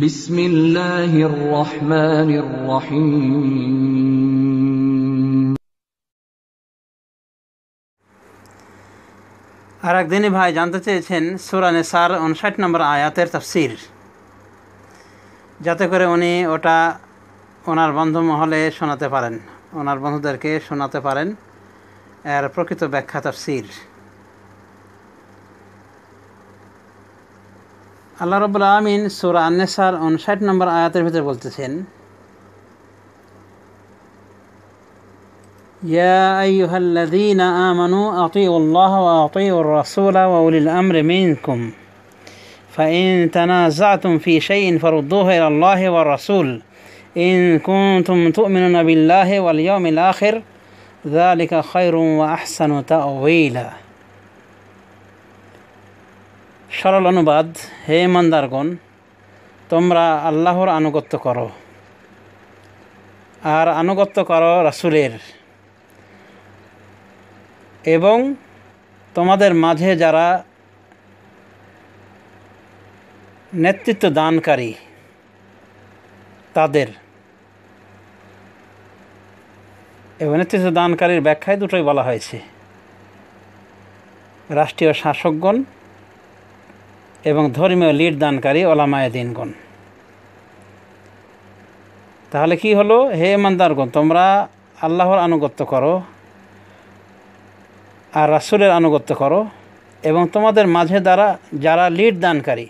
বিসমিল্লাহির আর একদিনই ভাই জানতে চেয়েছেন সুরানে সার উনষাট নম্বর আয়াতের তফসির। যাতে করে উনি ওটা ওনার বন্ধু মহলে শোনাতে পারেন, ওনার বন্ধুদেরকে শোনাতে পারেন। এর প্রকৃত ব্যাখ্যা তফসির। আল্লাহ রবুল্লা আমিন সুরা আন্নেসার উনষাট নম্বর আয়াতের ভিতরে বলতেছেন يا أيها الذين آمنوا أطيعوا الله وأطيعوا الرسول وأولي الأمر منكم فإن تنازعتم في شيء فردوه إلى الله والرسول إن كنتم تؤمنون بالله واليوم الآخر ذلك خير وأحسن تأويلا সরল অনুবাদ, হে মন্দারগণ তোমরা আল্লাহর আনুগত্য করো। আর আনুগত্য করো রাসুলের। এবং তোমাদের মাঝে যারা নেতৃত্ব দানকারী, তাদের এবং নেতৃত্ব দানকারীর ব্যাখ্যায় দুটোই বলা হয়েছে। রাষ্ট্রীয় শাসকগণ এবং ধর্মীয় লিড দানকারী ওলামায় দিনগণ। তাহলে কি হলো? হে ইমানদারগণ, তোমরা আল্লাহর আনুগত্য করো আর রাসুলের আনুগত্য করো এবং তোমাদের মাঝে দ্বারা যারা লিড দানকারী,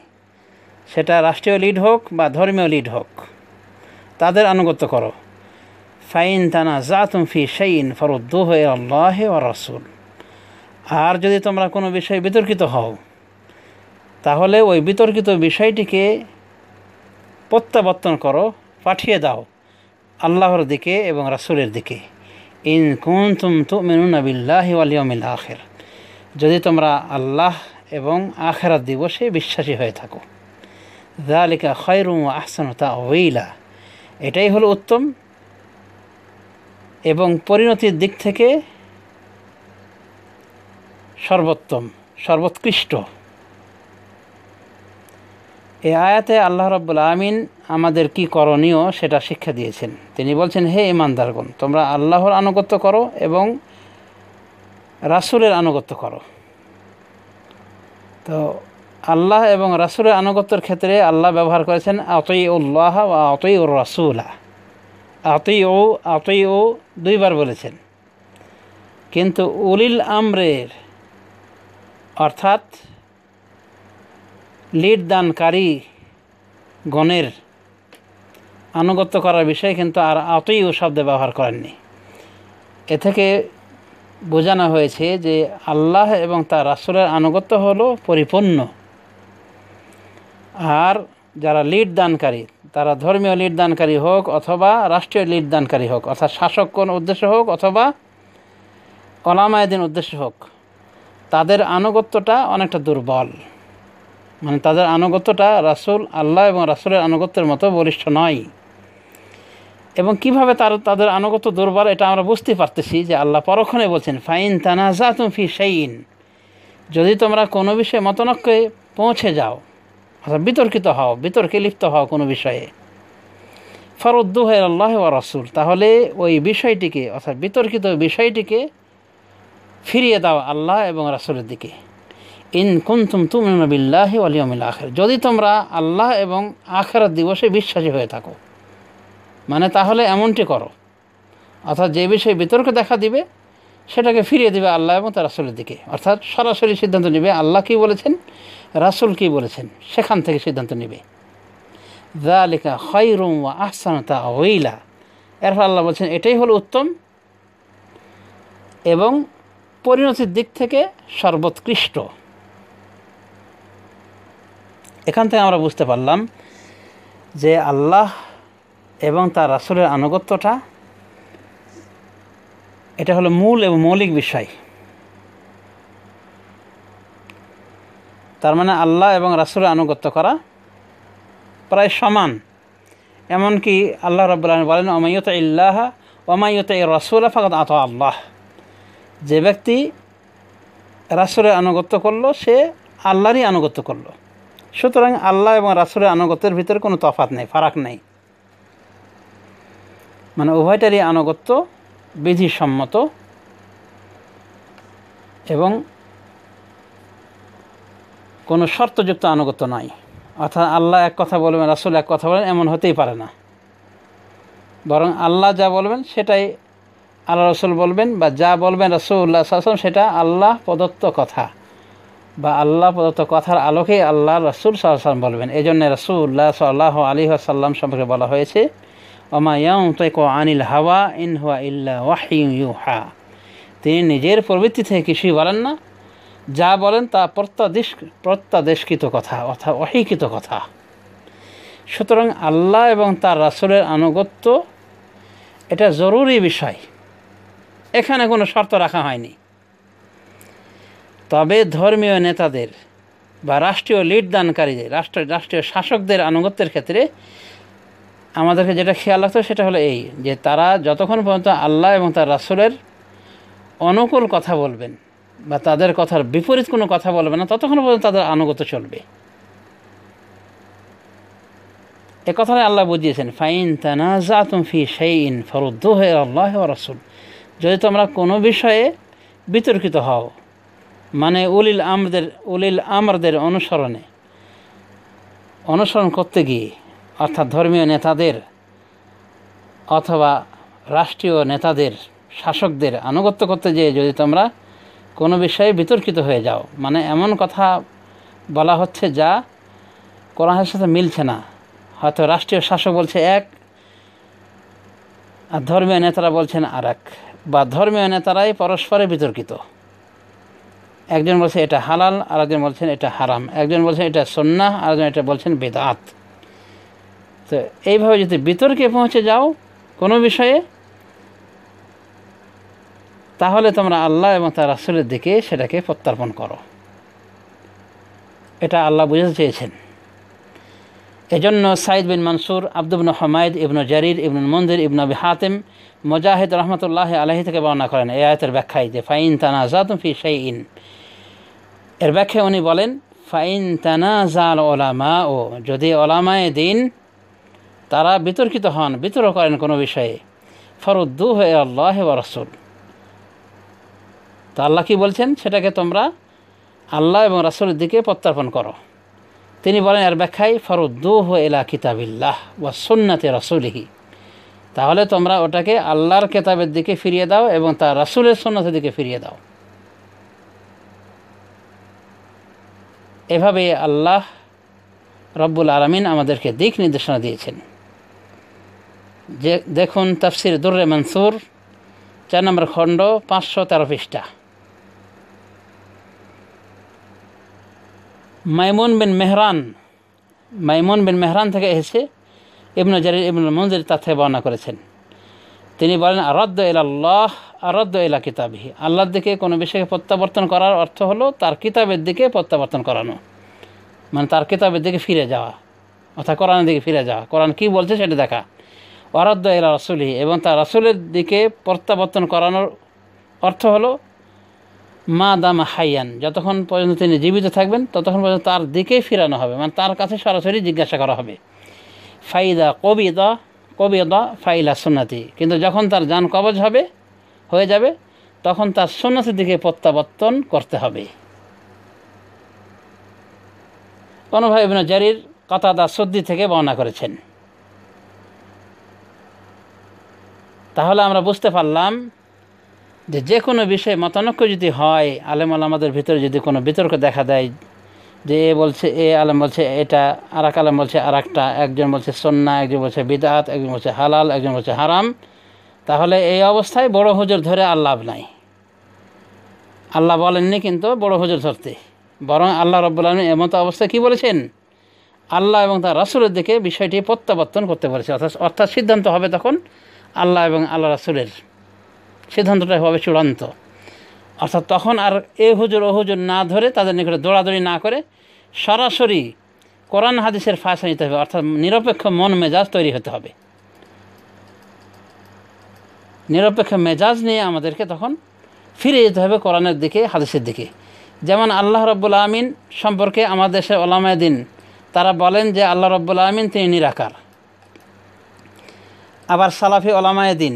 সেটা রাষ্ট্রীয় লিড হোক বা ধর্মীয় লিড হোক, তাদের আনুগত্য করো। ফাইন তানা জাতুম ফি শাইন ফরুদ্দু হয়ে আল্লাহ ও রাসুল। আর যদি তোমরা কোনো বিষয়ে বিতর্কিত হও তাহলে ওই বিতর্কিত বিষয়টিকে প্রত্যাবর্তন করো, পাঠিয়ে দাও আল্লাহর দিকে এবং রাসুলের দিকে। ইন কুন্তুম তুমিনুন বিল্লাহি ওয়ালিয়মিল আখের। যদি তোমরা আল্লাহ এবং আখেরাত দিবসে বিশ্বাসী হয়ে থাকো। দালিকা খয়রুম আহসান তা ওইলা এটাই হলো উত্তম। এবং পরিণতির দিক থেকে সর্বোত্তম, সর্বোৎকৃষ্ট। এই আয়াতে আল্লাহ রব্বুল আমিন আমাদের কি করণীয় সেটা শিক্ষা দিয়েছেন। তিনি বলছেন, হে ইমানদারগণ, তোমরা আল্লাহর আনুগত্য করো এবং রাসুলের আনুগত্য করো। তো আল্লাহ এবং রাসুলের আনুগত্যের ক্ষেত্রে আল্লাহ ব্যবহার করেছেন আতই উল্লাহ বা আতই উর রাসুলা আতই ও আতই ও দুইবার বলেছেন। কিন্তু উলিল আমরের অর্থাৎ লিড দানকারী গণের আনুগত্য করার বিষয়ে কিন্তু আর আতই ও শব্দ ব্যবহার করেননি। এ থেকে বোঝানো হয়েছে যে আল্লাহ এবং তার রাসুলের আনুগত্য হলো পরিপূর্ণ। আর যারা লিড দানকারী তারা ধর্মীয় লিড দানকারী হোক অথবা রাষ্ট্রীয় লিড দানকারী হোক, অর্থাৎ শাসক কোন উদ্দেশ্য হোক অথবা অলামায়দিন উদ্দেশ্য হোক, তাদের আনুগত্যটা অনেকটা দুর্বল। মানে তাদের আনুগত্যটা রাসুল, আল্লাহ এবং রাসুলের আনুগত্যের মতো বলিষ্ঠ নয়। এবং কীভাবে তার, তাদের আনুগত্য দুর্বল, এটা আমরা বুঝতে পারতেছি যে আল্লাহ পরক্ষণে বলছেন, ফাইন তানাজা তুম ফি যদি তোমরা কোনো বিষয়ে মতনক্যে পৌঁছে যাও, অর্থাৎ বিতর্কিত হও, বিতর্কে লিপ্ত হও কোনো বিষয়ে, ফরুদ্দু হয় আল্লাহ ও রসুল, তাহলে ওই বিষয়টিকে, অর্থাৎ বিতর্কিত বিষয়টিকে ফিরিয়ে দাও আল্লাহ এবং রাসুলের দিকে। ইন কুন্তুম তুমিন বিল্লাহি আলিয়মিল আখের। যদি তোমরা আল্লাহ এবং আখেরাত দিবসে বিশ্বাসী হয়ে থাকো মানে তাহলে এমনটি করো। অর্থাৎ যে বিষয়ে বিতর্ক দেখা দিবে, সেটাকে ফিরিয়ে দেবে আল্লাহ এবং তার রাসুলের দিকে। অর্থাৎ সরাসরি সিদ্ধান্ত নেবে আল্লাহ কী বলেছেন, রাসুল কী বলেছেন, সেখান থেকে সিদ্ধান্ত নেবে। দালিকা খৈরুম ও আহসানতা ওইলা এরপর আল্লাহ বলছেন, এটাই হলো উত্তম এবং পরিণতির দিক থেকে সর্বোৎকৃষ্ট। এখান থেকে আমরা বুঝতে পারলাম যে আল্লাহ এবং তার রাসুলের আনুগত্যটা, এটা হলো মূল এবং মৌলিক বিষয়। তার মানে আল্লাহ এবং রাসুলের আনুগত্য করা প্রায় সমান। এমনকি আল্লাহ রব্বুল্লাহ বলেন অমায়ত ইল্লাহ অমায়ত রসুল ফাকাত আত আল্লাহ। যে ব্যক্তি রাসুলের আনুগত্য করল, সে আল্লাহরই আনুগত্য করল। সুতরাং আল্লাহ এবং রাসুলের আনুগত্যের ভিতরে কোনো তফাৎ নেই, ফারাক নেই। মানে উভয়টারই আনুগত্য বিধিসম্মত এবং কোনো শর্তযুক্ত আনুগত্য নাই। অর্থাৎ আল্লাহ এক কথা বলবেন, রাসুল এক কথা বলেন এমন হতেই পারে না। বরং আল্লাহ যা বলবেন, সেটাই আল্লাহ রসুল বলবেন বা যা বলবেন রসুল্লাহ আসলাম সেটা আল্লাহ প্রদত্ত কথা। বা আল্লাহ প্রদত্ত কথার আলোকেই আল্লাহ রসুল সাল্লাম বলবেন। এই জন্য রসুল্লাহ সাল্লাহ আলী আসাল্লাম সম্পর্কে বলা হয়েছে, ওমা ইয়াউতাইকো আনিল হাওয়া ইন হুয়া ইল্লা ওয়াহিউ ইউহা। তিনি নিজের প্রবৃত্তি থেকে কিছুই বলেন না। যা বলেন তা প্রত্যাদেশ প্রত্যাদেশকৃত কথা, অর্থাৎ অহিকৃত কথা। সুতরাং আল্লাহ এবং তার রাসুলের আনুগত্য, এটা জরুরি বিষয়। এখানে কোনো শর্ত রাখা হয়নি। তবে ধর্মীয় নেতাদের বা রাষ্ট্রীয় লিড দানকারীদের, রাষ্ট্র, রাষ্ট্রীয় শাসকদের আনুগত্যের ক্ষেত্রে আমাদেরকে যেটা খেয়াল রাখতে সেটা হলো এই যে তারা যতক্ষণ পর্যন্ত আল্লাহ এবং তার রাসুলের অনুকূল কথা বলবেন বা তাদের কথার বিপরীত কোনো কথা বলবে না, ততক্ষণ পর্যন্ত তাদের আনুগত্য চলবে। এ কথাটা আল্লাহ বুঝিয়েছেন, ফাইন তানাজা ফি সেইন ফরুদ্দ হয়ে আল্লাহ রাসুল। যদি তোমরা কোনো বিষয়ে বিতর্কিত হও মানে উলিল আমদের উলিল আমরদের অনুসরণে। অনুসরণ করতে গিয়ে, অর্থাৎ ধর্মীয় নেতাদের অথবা রাষ্ট্রীয় নেতাদের, শাসকদের আনুগত্য করতে যেয়ে যদি তোমরা কোনো বিষয়ে বিতর্কিত হয়ে যাও মানে এমন কথা বলা হচ্ছে যা কোরআনের সাথে মিলছে না। হয়তো রাষ্ট্রীয় শাসক বলছে এক, আর ধর্মীয় নেতারা বলছেন আর এক বা ধর্মীয় নেতারাই পরস্পরে বিতর্কিত। একজন বলছে এটা হালাল আর একজন বলছেন এটা হারাম। একজন বলছেন এটা সন্না আর একজন এটা বলছেন বেদাত। তো এইভাবে যদি বিতর্কে পৌঁছে যাও কোনো বিষয়ে, তাহলে তোমরা আল্লাহ এবং তার রাসুলের দিকে সেটাকে প্রত্যার্পণ করো। এটা আল্লাহ বুঝতে চেয়েছেন। এজন্য সাইদ বিন মনসুর আব্দুবন হমায়দ, ইবনু জারির ইবনুল মন্দির, ইবনু আবি হাতিম, মুজাহিদ রহমতুল্লাহ আলহি থেকে বর্ণনা করেন এ আয়তের ব্যাখ্যায় যে, ফাইন তানা জাতুম ফি ইন এর ব্যাখ্যায় উনি বলেন, ফাইন তানা জাল ওলামা ও যদি ওলামায় দিন, তারা বিতর্কিত হন, বিতর্ক করেন কোনো বিষয়ে। ফরুদ্দু হয়ে আল্লাহ রসুল। তো আল্লাহ কী বলছেন? সেটাকে তোমরা আল্লাহ এবং রাসুলের দিকে প্রত্যার্পণ করো। তিনি বলেন এর ব্যাখ্যায়, ফরুদ্দুহ এলা কিতাবিল্লাহ ওয়া সুন্নাতে রসুলিহি। তাহলে তোমরা ওটাকে আল্লাহর কেতাবের দিকে ফিরিয়ে দাও এবং তার রাসুলের সন্ন্যতের দিকে ফিরিয়ে দাও। এভাবে আল্লাহ রব্বুল আলমিন আমাদেরকে দিক নির্দেশনা দিয়েছেন। যে দেখুন তফসির দুর্রে মনসুর, চার নম্বর খণ্ড, পাঁচশো তেরো পৃষ্ঠা। মাইমুন বিন মেহরান, মাইমুন বিন মেহরান থেকে এসেছে ইবনু জারির ইবনুল মঞ্জির তার থেকে বর্ণনা করেছেন। তিনি বলেন, আরদ্দ আল্লাহ আরদ্দ এলা কিতাবিহি। আল্লাহর দিকে কোনো বিষয়কে প্রত্যাবর্তন করার অর্থ হলো তার কিতাবের দিকে প্রত্যাবর্তন করানো। মানে তার কিতাবের দিকে ফিরে যাওয়া, অর্থাৎ কোরআনের দিকে ফিরে যাওয়া। কোরআন কী বলছে সেটা দেখা। অরাদ্দ এলা রসুলি এবং তার রসুলের দিকে প্রত্যাবর্তন করানোর অর্থ হলো, মা দাম হাইয়ান। যতক্ষণ পর্যন্ত তিনি জীবিত থাকবেন, ততক্ষণ পর্যন্ত তার দিকেই ফিরানো হবে। মানে তার কাছে সরাসরি জিজ্ঞাসা করা হবে। ফাইদা কবিদা কবিদা ফাইলা সুন্নাতি। কিন্তু যখন তার যান কবজ হবে, হয়ে যাবে, তখন তার সুন্নাতির দিকে প্রত্যাবর্তন করতে হবে। অনুভাব ইবনে জারির কাতাদা সদ্দি থেকে বর্ণনা করেছেন। তাহলে আমরা বুঝতে পারলাম যে যে কোনো বিষয়ে মতানক্য যদি হয়, আলেম আলামাদের ভিতরে যদি কোনো বিতর্ক দেখা দেয় যে এ বলছে, এ আলেম বলছে, এটা আর এক আলেম বলছে আর একটা একজন বলছে সন্না, একজন বলছে বিদাত একজন বলছে হালাল, একজন বলছে হারাম। তাহলে এই অবস্থায় বড় হুজুর ধরে আর লাভ নাই। আল্লাহ বলেননি কিন্তু বড় হুজুর ধরতে। বরং আল্লাহ রব্বুল আলমী এমত অবস্থায় কী বলেছেন? আল্লাহ এবং তার রাসুলের দিকে বিষয়টি প্রত্যাবর্তন করতে পারছে অর্থাৎ অর্থাৎ সিদ্ধান্ত হবে তখন আল্লাহ এবং আল্লাহ রাসুলের। সিদ্ধান্তটা হবে চূড়ান্ত। অর্থাৎ তখন আর এ হুজুর ও হুজুর না ধরে তাদের নিকটে দৌড়াদৌড়ি না করে সরাসরি কোরআন হাদিসের ফাঁসা নিতে হবে, অর্থাৎ নিরপেক্ষ মন মেজাজ তৈরি হতে হবে। নিরপেক্ষ মেজাজ নিয়ে আমাদেরকে তখন ফিরে যেতে হবে কোরআনের দিকে, হাদিসের দিকে। যেমন আল্লাহ রব্বুল আমিন সম্পর্কে আমাদের দেশের ওলামায় দিন, তারা বলেন যে আল্লাহ রব্বুল আলমিন তিনি নিরাকার। আবার সালাফি ওলামায় দিন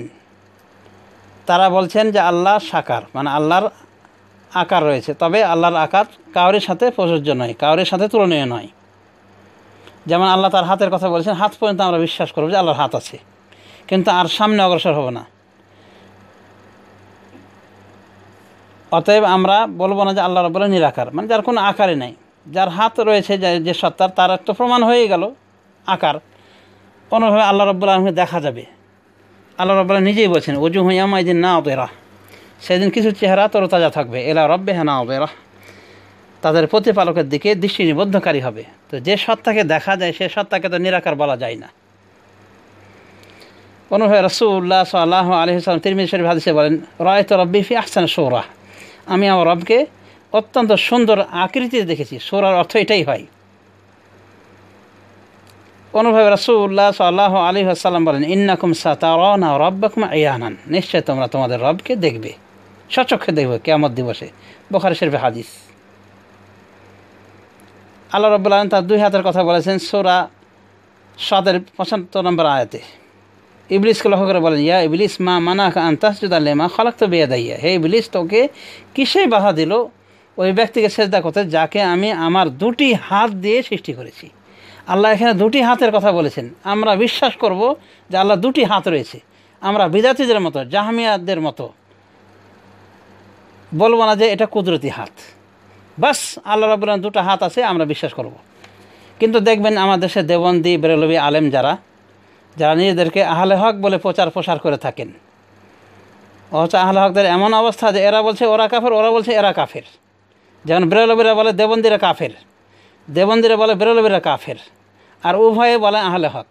তারা বলছেন যে আল্লাহ সাকার মানে আল্লাহর আকার রয়েছে। তবে আল্লাহর আকার কাউরের সাথে প্রযোজ্য নয়, কাউরের সাথে তুলনীয় নয়। যেমন আল্লাহ তার হাতের কথা বলেছেন, হাত পর্যন্ত আমরা বিশ্বাস করব যে আল্লাহর হাত আছে। কিন্তু আর সামনে অগ্রসর হব না। অতএব আমরা বলব না যে আল্লাহ রব্বুল নিরাকার মানে যার কোনো আকারে নাই। যার হাত রয়েছে, যে সত্তার, তার একটা প্রমাণ হয়ে গেল আকার। কোনোভাবে আল্লাহ রব্বুল আলমকে দেখা যাবে। আল্লাহ রব্বুল্লাহ নিজেই বলছেন অজু হুইয়ামা দিন না অবেরা সেদিন কিছু চেহারা তরতাজা থাকবে এলা রব্বে হ্যাঁ না অবেরা তাদের প্রতিপালকের দিকে দৃষ্টি নিবদ্ধকারী হবে। তো যে সত্তাকে দেখা যায়, সে সত্তাকে তো নিরাকার বলা যায় না। অনুভব রসুল্লাহ সাল্লাহ আলহিসাম তিরমিজ শরীফ হাদিসে বলেন রয় তো রব্বি ফি আহসান সৌরা আমি আমার রবকে অত্যন্ত সুন্দর আকৃতিতে দেখেছি। সৌরার অর্থ এটাই হয়। অনুভব রসুল্লাহ সাল্লাহ আলী আসাল্লাম বলেন, ইন্নাকুম সাতারনা রব্বাকুম ইয়ানান নিশ্চয় তোমরা তোমাদের রবকে দেখবে, সচক্ষে দেখবে কেমন দিবসে। বোখারি শরীফে হাদিস। আল্লাহ রব্বুল আলম তার দুই হাতের কথা বলেছেন সোরা সাদের পঁচাত্তর নম্বর আয়াতে। ইবলিসকে লক্ষ্য করে বলেন, ইয়া ইবলিস, মা মানা আন্তাস মা খলাক তো বেয়া দাইয়া হে ইবলিস, তোকে কিসে বাধা দিল? ওই ব্যক্তিকে সেজদা করতে যাকে আমি আমার দুটি হাত দিয়ে সৃষ্টি করেছি। আল্লাহ এখানে দুটি হাতের কথা বলেছেন। আমরা বিশ্বাস করব যে আল্লাহ দুটি হাত রয়েছে। আমরা বিদাতিদের মতো, জাহামিয়াদের মতো। বলব না যে এটা কুদরতি হাত। বাস, আল্লাহ রবুল্লাহ দুটো হাত আছে, আমরা বিশ্বাস করব। কিন্তু দেখবেন আমাদের দেশে দেবন্দি বেরলবি আলেম যারা যারা নিজেদেরকে আহলে হক বলে প্রচার প্রসার করে থাকেন। অথচ আহলে হকদের এমন অবস্থা যে এরা বলছে ওরা কাফের, ওরা বলছে এরা কাফের। যেমন বেরলবিরা বলে দেবন্দিরা কাফের। দেবন্দিরা বলে বেরলবিরা কাফের। আর উভয়ে বলে আহলে হক।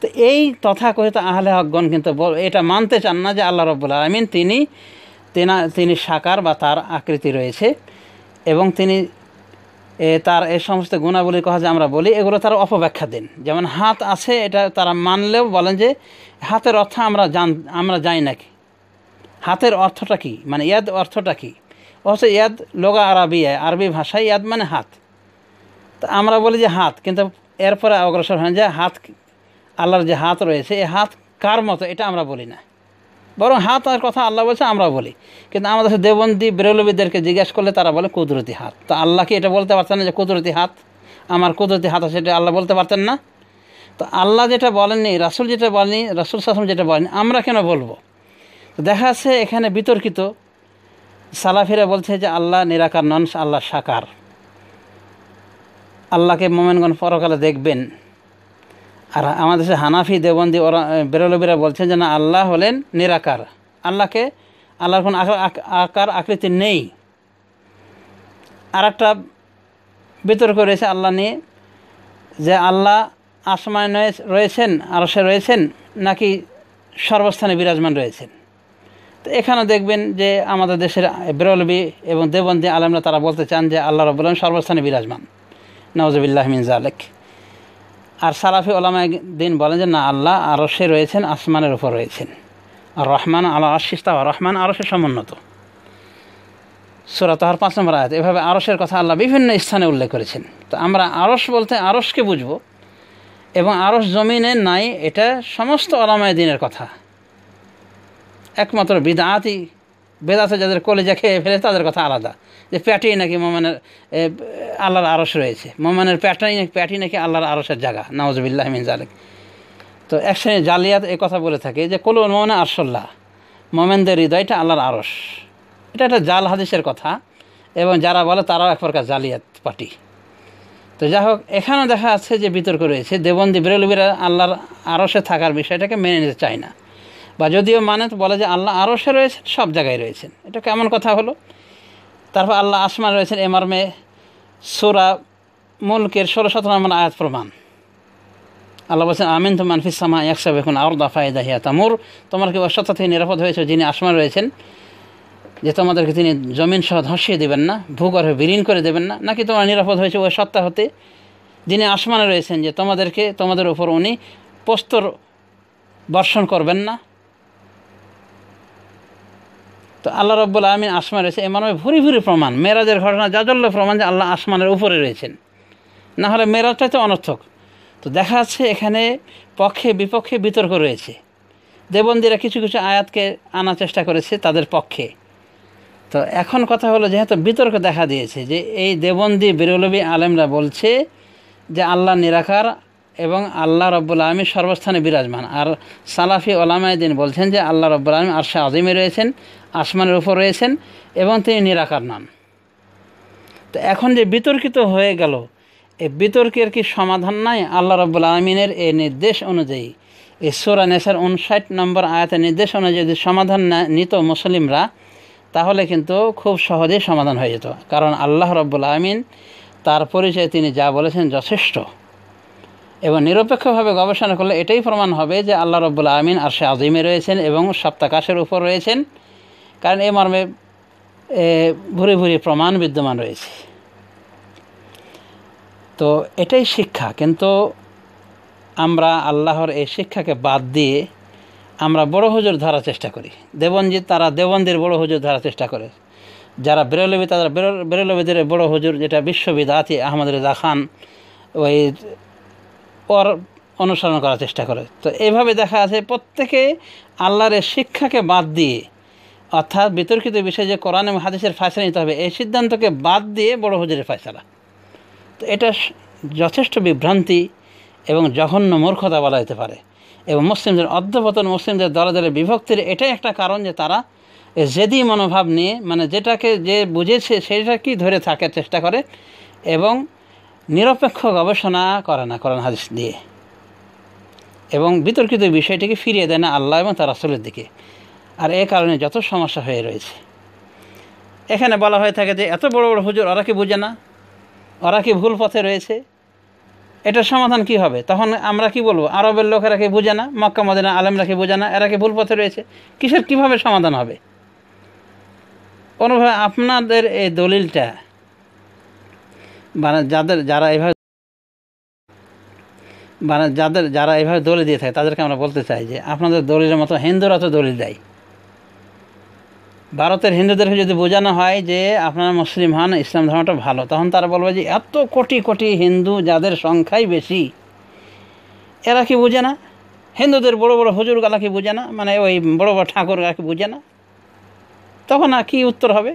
তো এই তথাকথিত আহলে হকগণ কিন্তু এটা মানতে চান না যে আল্লাহ রব্বুল আলমিন তিনি তেনা, তিনি সাকার বা তার আকৃতি রয়েছে এবং তিনি তার এই সমস্ত গুণাবলীর কথা যে আমরা বলি, এগুলো তারা অপব্যাখ্যা দেন। যেমন হাত আছে, এটা তারা মানলেও বলেন যে হাতের অর্থ আমরা জান, আমরা জানি নাকি হাতের অর্থটা কি? মানে ইয়াদ অর্থটা কি? অথচ ইয়াদ লোগা আরবি আরবি ভাষায় ইয়াদ মানে হাত। তা আমরা বলি যে হাত, কিন্তু এরপরে অগ্রসর হন যে হাত, আল্লাহর যে হাত রয়েছে, এই হাত কার মতো, এটা আমরা বলি না। বরং হাত আর কথা আল্লাহ বলছে আমরা বলি। কিন্তু আমাদের দেবন্দী, বেরলবিদেরকে জিজ্ঞেস করলে তারা বলে কুদরতি হাত। তো আল্লাহকে এটা বলতে পারতেন না যে কুদরতি হাত? আমার কুদরতি হাত আছে, এটা আল্লাহ বলতে পারতেন না? তো আল্লাহ যেটা বলেননি, রাসুল যেটা বলেনি রাসুল সাসম যেটা বলেনি আমরা কেন বলব? দেখা যাচ্ছে এখানে বিতর্কিত। সালাফিরা বলছে যে আল্লাহ নিরাকার নন, আল্লাহ সাকার। আল্লাহকে মোমেনগণ পরকালে দেখবেন। আর আমাদের দেশে হানাফি দেবন্দি ওরা বেরলবিরা বলছেন যে না, আল্লাহ হলেন নিরাকার। আল্লাহকে আল্লাহর কোনো আকার, আকৃতি নেই। আর একটা বিতর্ক রয়েছে আল্লাহ নিয়ে, যে আল্লাহ আসমানে রয়েছেন আর সে রয়েছেন, নাকি সর্বস্থানে বিরাজমান রয়েছেন। তো এখানে দেখবেন যে আমাদের দেশের বেরলবি এবং দেবন্দি আলমরা তারা বলতে চান যে আল্লাহ রবুল্লাম সর্বস্থানে বিরাজমান। নওয়াজবিল্লাহ মিন জালেক আর সালাফি ওলামায় দিন বলেন যে, না, আল্লাহ আরসে রয়েছেন, আসমানের উপর রয়েছেন। আর রহমান আল্লাহ আশিস্তা রহমান আরসের সমুন্নত। সুরা তাহার পাঁচ নম্বর আয়াত, এভাবে আরসের কথা আল্লাহ বিভিন্ন স্থানে উল্লেখ করেছেন। তো আমরা আরস বলতে আরসকে বুঝব, এবং আরস জমিনে নাই, এটা সমস্ত ওলামায় দিনের কথা। একমাত্র বিদাতি, বেদাতে যাদের কলেজা খেয়ে ফেলে, তাদের কথা আলাদা। যে প্যাটি নাকি মোমেনের আল্লাহর আরস রয়েছে। মোমানের প্যাটাই নাকি প্যাটি নাকি আল্লাহর আরসের জায়গা। নওয়াজবিল্লাহ মিন জালেক তো এক শ্রেণি জালিয়াত এ কথা বলে থাকে যে কলু মোমনে আরসল্লাহ মোমেনদের হৃদয়টা আল্লাহর আরস এটা একটা জাল হাদিসের কথা। এবং যারা বলে তারাও এক প্রকার জালিয়াত পার্টি। তো যাই হোক, এখানেও দেখা যাচ্ছে যে বিতর্ক রয়েছে। দেবন্দি বেরলবিরা আল্লাহর আরসে থাকার বিষয়টাকে মেনে নিতে চায় না। বা যদিও মানে বলে যে আল্লাহ আরসে রয়েছেন, সব জায়গায় রয়েছেন। এটা কেমন কথা হলো? তারপর আল্লাহ আসমান রয়েছেন এমারমে সোরা মুলকের ষোলো সতেরো নম্বর আয়াত প্রমাণ। আল্লাহ বলছেন, আমিন তো মানফিস সামা একসাব এখন আর দাফায় দাহিয়া তামুর। তোমার কি অসত্য থেকে নিরাপদ হয়েছে যিনি আসমান রয়েছেন, যে তোমাদেরকে তিনি জমিন সহ ধসিয়ে দেবেন না, ভূগর্ভে বিলীন করে দেবেন না, নাকি তোমার নিরাপদ হয়েছে ওই সত্তা হতে? যিনি আসমানে রয়েছেন, যে তোমাদেরকে, তোমাদের উপর উনি প্রস্তর বর্ষণ করবেন না তো আল্লাহ রব্বুল আলমিন আসমান রয়েছে এমন ভুরি ভুরি প্রমাণ। মেরাজের ঘটনা জাজল্য প্রমাণ যে আল্লাহ আসমানের উপরে রয়েছেন। না হলে মেরাজটাই তো অনর্থক। তো দেখা যাচ্ছে এখানে পক্ষে বিপক্ষে বিতর্ক রয়েছে। দেবন্দিরা কিছু কিছু আয়াতকে আনার চেষ্টা করেছে তাদের পক্ষে। তো এখন কথা হলো যেহেতু বিতর্ক দেখা দিয়েছে যে এই দেবন্দি বেরলবি আলেমরা বলছে যে আল্লাহ নিরাকার এবং আল্লাহ রব্বুল আলমী সর্বস্থানে বিরাজমান। আর সালাফি ওলামায়দিন বলছেন যে আল্লাহ রব্বুল আলমী আরশা আজিমে রয়েছেন। আসমানের উপর রয়েছেন এবং তিনি নিরাকার নন। তো এখন যে বিতর্কিত হয়ে গেল এই বিতর্কের কি সমাধান নাই? আল্লাহ রব্বুল আলমিনের এই নির্দেশ অনুযায়ী। এই সোরা নেসার উনষাট নম্বর আয়াতের নির্দেশ অনুযায়ী যদি সমাধান নিত মুসলিমরা, তাহলে কিন্তু খুব সহজেই সমাধান হয়ে যেত। কারণ আল্লাহ রব্বুল আলমিন তার পরিচয়ে তিনি যা বলেছেন যথেষ্ট। এবং নিরপেক্ষভাবে গবেষণা করলে এটাই প্রমাণ হবে যে আল্লাহ রব্বুল আলমিন আর সে আজিমে রয়েছেন এবং সপ্তাকাশের উপর রয়েছেন। কারণ এ মর্মে ভুরি ভুরি প্রমাণ বিদ্যমান রয়েছে। তো এটাই শিক্ষা, কিন্তু আমরা আল্লাহর এই শিক্ষাকে বাদ দিয়ে আমরা বড় হুজুর ধরার চেষ্টা করি। দেবনজি তারা দেবন্দির বড় হুজুর ধরার চেষ্টা করে। যারা বেরলবি বেরল- বেরলবিদের বড় হুজুর, যেটা বিশ্ববিদাতি আহমদ রেজা খান, ওই ওর অনুসরণ করার চেষ্টা করে। তো এইভাবে দেখা আছে, প্রত্যেকে আল্লাহর এই শিক্ষাকে বাদ দিয়ে অর্থাৎ বিতর্কিত বিষয় যে কোরআন এবং হাদিসের ফয়সলা নিতে হবে, এই সিদ্ধান্তকে বাদ দিয়ে বড় হুজুরের ফয়সলা। তো এটা যথেষ্ট বিভ্রান্তি এবং জঘন্য মূর্খতা বলা যেতে পারে। এবং মুসলিমদের অধ্যপতন মুসলিমদের দলে দলে বিভক্তির এটাই একটা কারণ যে তারা জেদি মনোভাব নিয়ে মানে যেটাকে যে বুঝেছে সেটাকেই ধরে থাকার চেষ্টা করে এবং নিরপেক্ষ গবেষণা করে না কোরআন হাদিস দিয়ে। এবং বিতর্কিত বিষয়টিকে ফিরিয়ে দেয় না আল্লাহ এবং তার রাসূলের দিকে। আর এ কারণে যত সমস্যা হয়ে রয়েছে। এখানে বলা হয়ে থাকে যে এত বড় বড় হুজুর, ওরা কি বুঝে না? ওরা কি ভুল পথে রয়েছে? এটার সমাধান কি হবে? তখন আমরা কি বলব? আরবের লোকেরা কি বুঝে না? মক্কা মদিনা আলেমরা কি বুঝে না? এরা কি ভুল পথে রয়েছে? কিসের, কীভাবে সমাধান হবে? কোনোভাবে আপনাদের এই দলিলটা মানে যাদের, যারা এইভাবে মানে যাদের, যারা এইভাবে দলিল দিয়ে থাকে, তাদেরকে আমরা বলতে চাই যে আপনাদের দলিলের মতো হিন্দুরা তো দলিল দেয়। ভারতের হিন্দুদেরকে যদি বোঝানো হয় যে আপনারা মুসলিম হন, ইসলাম ধর্মটা ভালো, তখন তারা বলবে যে এত কোটি কোটি হিন্দু যাদের সংখ্যাই বেশি, এরা কি বোঝে না? হিন্দুদের বড় বড় হুজুরগালা কি বোঝে না? মানে ওই বড় বড় ঠাকুররা কি বোঝে না? তখন আর কী উত্তর হবে?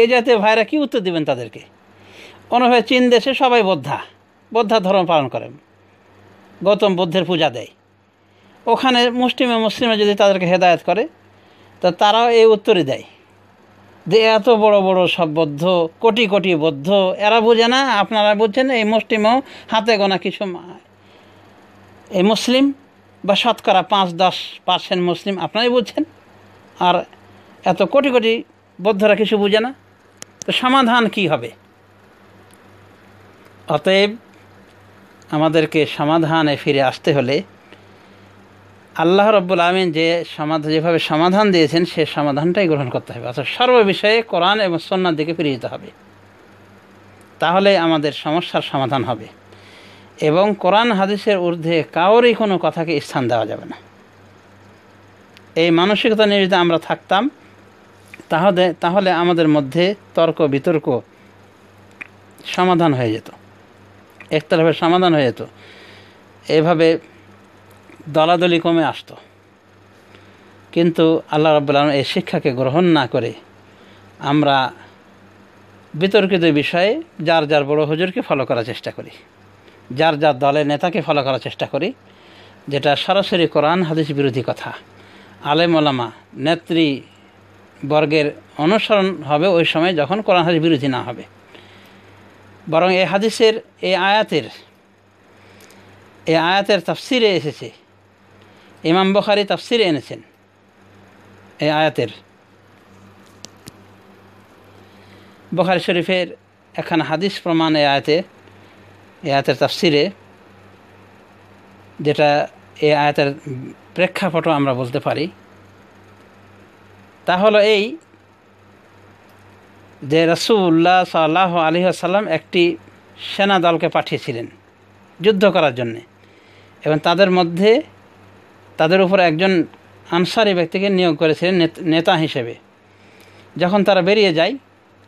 এই জাতীয় ভাইরা কি উত্তর দিবেন তাদেরকে? অন্যভাবে চীন দেশে সবাই বদ্ধা বদ্ধা ধর্ম পালন করে গৌতম বুদ্ধের পূজা দেয়। ওখানে মুসলিমে মুসলিমে যদি তাদেরকে হেদায়ত করে তা তারাও এই উত্তরই দেয় যে এত বড় বড় সব বদ্ধ, কোটি কোটি বদ্ধ, এরা বোঝে না, আপনারা বুঝছেন, এই মুসলিমও হাতে গোনা কিছু এই মুসলিম বা শতকরা পাঁচ, দশ পার্সেন্ট মুসলিম, আপনারাই বুঝছেন। আর এত কোটি কোটি বৌদ্ধরা কিছু বুঝে না, তো সমাধান কি হবে? অতএব আমাদেরকে সমাধানে ফিরে আসতে হলে আল্লাহ রব্বুল আমিন যে সমাধান যেভাবে সমাধান দিয়েছেন, সে সমাধানটাই গ্রহণ করতে হবে। অর্থাৎ সর্ব বিষয়ে কোরআন এবং সন্ন্যার দিকে ফিরে যেতে হবে। তাহলে আমাদের সমস্যার সমাধান হবে। এবং কোরআন হাদিসের ঊর্ধ্বে কারোরই কোনো কথাকে স্থান দেওয়া যাবে না। এই মানসিকতা নিয়ে যদি আমরা থাকতাম, তাহলে তাহলে আমাদের মধ্যে তর্ক, বিতর্ক সমাধান হয়ে যেত। একতরফের সমাধান হয়ে যেত। এভাবে দলাদলি কমে আসতো। কিন্তু আল্লাহ রাব্বুল আলম এই শিক্ষাকে গ্রহণ না করে আমরা বিতর্কিত বিষয়ে যার যার বড় হুজুরকে ফলো করার চেষ্টা করি, যার যার দলের নেতাকে ফলো করার চেষ্টা করি, যেটা সরাসরি কোরআন, হাদিস বিরোধী কথা। আলেম ওলামা, নেত্রী বর্গের অনুসরণ হবে ওই সময় যখন কোরআন, হাদিস বিরোধী না হবে। বরং এই হাদিসের, এই আয়াতের এই আয়াতের তাফসিরে এসেছে ইমাম বখারি তাফসিরে এনেছেন। এই আয়াতের। বখারি শরীফের একখানা হাদিস প্রমাণ এই আয়াতে, এই আয়াতের তাফসিরে, যেটা এই আয়াতের প্রেক্ষাপট আমরা বলতে পারি। তা হলো এই যে রসুল্লাহ সাল্লাহ আলী আসাল্লাম একটি সেনা দলকে পাঠিয়েছিলেন যুদ্ধ করার জন্যে এবং তাদের মধ্যে তাদের উপর একজন আনসারি ব্যক্তিকে নিয়োগ করেছিলেন নেত- হিসেবে। যখন তারা বেরিয়ে যায়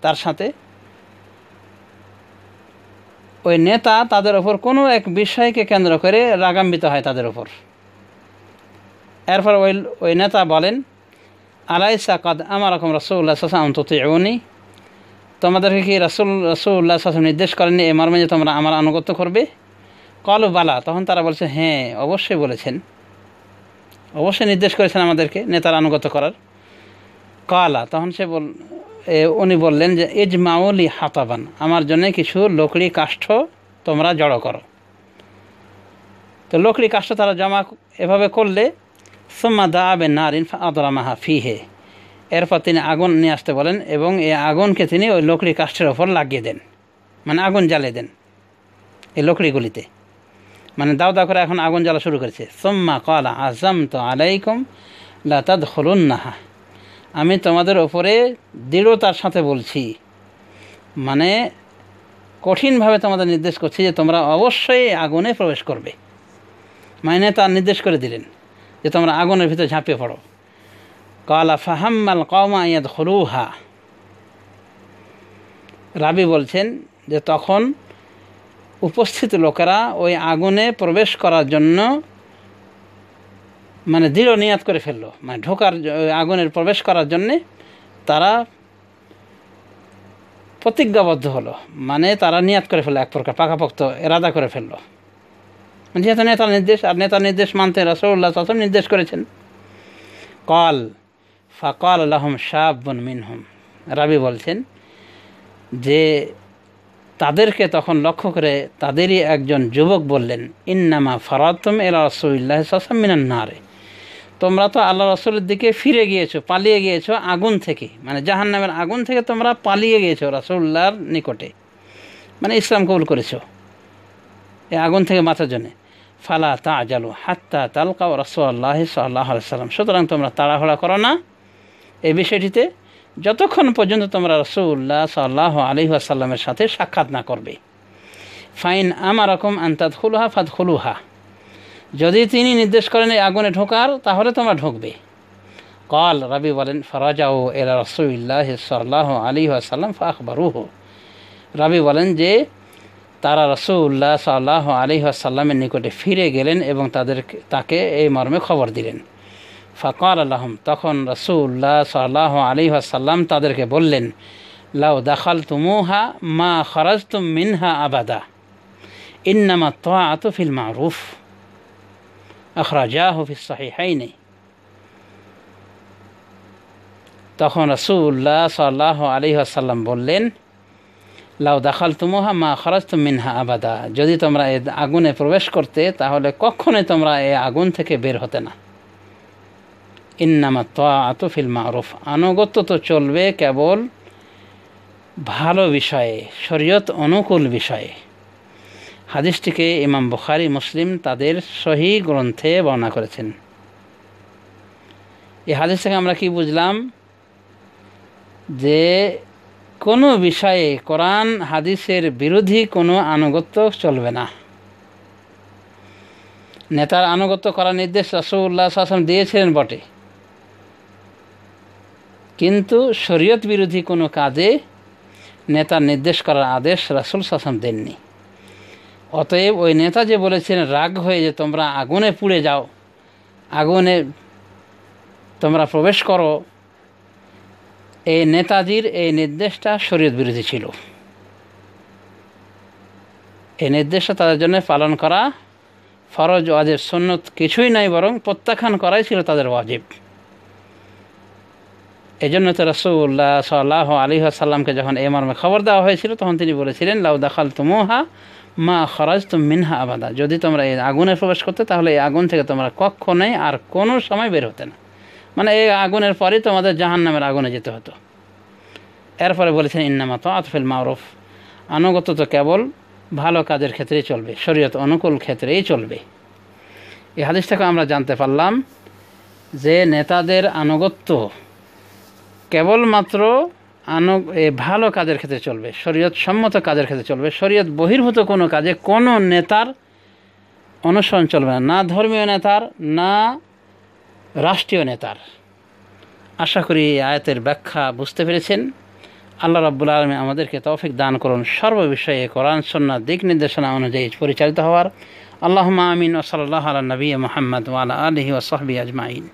তার সাথে, ওই নেতা তাদের ওপর কোনো এক বিষয়কে কেন্দ্র করে রাগান্বিত হয় তাদের ওপর এরপর ওই ওই নেতা বলেন, আলাইসা কাদ আমার রকম রসুল্লাহ সাসাম তুতিউনি? তোমাদেরকে কি রসুল রসুল্লাহ সাসাম নির্দেশ করেননি এই মর্মে যে তোমরা আমার আনুগত্য করবে? কল বালা। তখন তারা বলছে হ্যাঁ অবশ্যই বলেছেন। অবশ্যই নির্দেশ করেছেন আমাদেরকে, নেতার আনুগত্য করার। কালা, তখন সে বল উনি বললেন যে ইজমাউলি হাতাবান, আমার জন্য কিছু লকড়ি কাষ্ঠ তোমরা জড়ো করো। তো লকড়ি কাষ্ঠ তারা জমা এভাবে করলে, সুম্মা দা আবে নারিন আদরামাহা ফিহে। এরপর তিনি আগুন নিয়ে আসতে বলেন এবং এই আগুনকে তিনি ওই লকড়ি কাষ্ঠের ওপর লাগিয়ে দেন মানে আগুন জ্বালিয়ে দেন, এই লকড়িগুলিতে। মানে দাও দাও করে এখন আগুন জ্বালা শুরু করেছে। সোম্মা কলা আজম তো আলাইকুম লাতাদ হলুন নাহা আমি তোমাদের ওপরে দৃঢ়তার সাথে বলছি। মানে কঠিনভাবে তোমাদের নির্দেশ করছি যে তোমরা অবশ্যই আগুনে প্রবেশ করবে। মানে তার নির্দেশ করে দিলেন যে তোমরা আগুনের ভিতরে ঝাঁপিয়ে পড়ো। কালা ফাহাম্মাল কওমা ইয়াদ হলুহা রাবি বলছেন যে তখন উপস্থিত লোকেরা ওই আগুনে প্রবেশ করার জন্য মানে দৃঢ় নিয়াত করে ফেলল। মানে ঢোকার আগুনের প্রবেশ করার জন্যে তারা প্রতিজ্ঞাবদ্ধ হলো। মানে তারা নিয়াত করে ফেলল এক প্রকার, পাকাপোক্ত এরাদা করে ফেলল। যেহেতু নেতার নির্দেশ, আর নেতার নির্দেশ মানতে রসৌল্লাহ আসম নির্দেশ করেছেন। কল ফাকল আলহম শাহবন মিনহম। রাবি বলছেন যে তাদেরকে তখন লক্ষ্য করে তাদেরই একজন যুবক বললেন, ইন্নামা ফরাতম এলা রসুল্লাহ সাসাম মিনান নারে। তোমরা তো আল্লাহ রসুলের দিকে ফিরে গিয়েছো, পালিয়ে গিয়েছো আগুন থেকে মানে জাহান নামের আগুন থেকে তোমরা পালিয়ে গিয়েছো রসুল্লাহর নিকটে। মানে ইসলাম কবুল করেছ এই আগুন থেকে বাঁচার জন্যে। ফালা তা আজালু হাত্তা তালকা রসুল্লাহ সাল্লাহ সাল্লাম সুতরাং তোমরা তাড়াহুড়া করো না। এই বিষয়টিতে যতক্ষণ পর্যন্ত তোমরা রসুল্লাহ সাল্লাহ আলী আসাল্লামের সাথে সাক্ষাৎ না করবে। ফাইন আমার রকম আন্তাদ খুলুহা ফাদ খুলুহা যদি তিনি নির্দেশ করেন এই আগুনে ঢোকার, তাহলে তোমরা ঢুকবে। কল রবি বলেন ফরাজাও এরা রসুল্লাহ সাল্লাহ আলী আসাল্লাম ফাখবরুহ রবি বলেন যে, তারা রসুল্লাহ সাল্লাহ আলী আসাল্লামের নিকটে ফিরে গেলেন এবং তাদের তাকে এই মর্মে খবর দিলেন। ফকাল আলহম তখন রসুল্লাহ সাল্লাহ আলী আসাল্লাম তাদেরকে বললেন, লাউ দাখাল তুমুহা মা খরাজ তুম মিনহা আবাদা। ইন্নামা তোয়াত ফিল মারুফ। আখরাজা হফিস সাহিহাইনে। তখন রসুল্লাহ সাল্লাহ আলী আসাল্লাম বললেন, লাউ দাখাল তুমুহা মা খরচ মিনহা আবাদা। যদি তোমরা এ আগুনে প্রবেশ করতে, তাহলে কখনোই তোমরা এ আগুন থেকে বের হতে না। ইন্নামা তোয়াত ফিল মারুফ। আনুগত্য তো চলবে কেবল ভালো বিষয়ে, শরীয়ত অনুকূল বিষয়ে। হাদিসটিকে ইমাম বুখারি, মুসলিম তাদের সহি গ্রন্থে বর্ণনা করেছেন। এই হাদিস থেকে আমরা কি বুঝলাম? যে কোনো বিষয়ে কোরআন, হাদিসের বিরোধী কোনো আনুগত্য চলবে না। নেতার আনুগত্য করার নির্দেশ রসুল্লাহ শাসন দিয়েছিলেন বটে। কিন্তু শরীয়ত বিরোধী কোনো কাজে নেতার নির্দেশ করার আদেশ রাসুল শাসন দেননি। অতএব ওই নেতা যে বলেছেন, রাগ হয়ে যে তোমরা আগুনে পুড়ে যাও, আগুনে তোমরা প্রবেশ করো, এই নেতাজির এই নির্দেশটা শরীয়ত বিরোধী ছিল। এই নির্দেশটা তাদের জন্য পালন করা ফরজ, ওয়াজেব সন্ন্যত কিছুই নাই, বরং প্রত্যাখ্যান করাই ছিল তাদের ওয়াজিব। এই জন্য তো রসুল্লাহ সাল্লাহ আলী সাল্লামকে যখন এই মর্মে খবর দেওয়া হয়েছিল, তখন তিনি বলেছিলেন, লাউ দাখাল তুমোহা মা খরাজ তুম মিনহা আবাদা। যদি তোমরা এই আগুনে প্রবেশ করতে, তাহলে এই আগুন থেকে তোমরা কখনোই আর কোনো সময় বের হতে না। মানে এই আগুনের পরেই তোমাদের জাহান নামের আগুনে যেতে হতো। এরপরে বলেছেন, ইন্নামা তো আতফিল মারুফ আনুগত তো কেবল ভালো কাজের ক্ষেত্রেই চলবে, শরীয়ত অনুকূল ক্ষেত্রেই চলবে। এই হাদিস থেকে আমরা জানতে পারলাম যে নেতাদের আনুগত্য কেবলমাত্র আনু ভালো কাজের ক্ষেত্রে চলবে শরীয়ত সম্মত কাজের ক্ষেত্রে চলবে, শরীয়ত বহির্ভূত কোনো কাজে কোনো নেতার অনুসরণ চলবে না না ধর্মীয় নেতার, না রাষ্ট্রীয় নেতার। আশা করি এই আয়াতের ব্যাখ্যা বুঝতে পেরেছেন। আল্লাহ রাব্বুল আলমী আমাদেরকে তৌফিক দান করুন। সর্ববিষয়ে কোরআন সন্না দিক নির্দেশনা অনুযায়ী পরিচালিত হওয়ার। আল্লাহ আমিন ওসলাল্লাহ আলা নবী মোহাম্মদ ওয়ালা আলহি ওসহবি আজমাইন।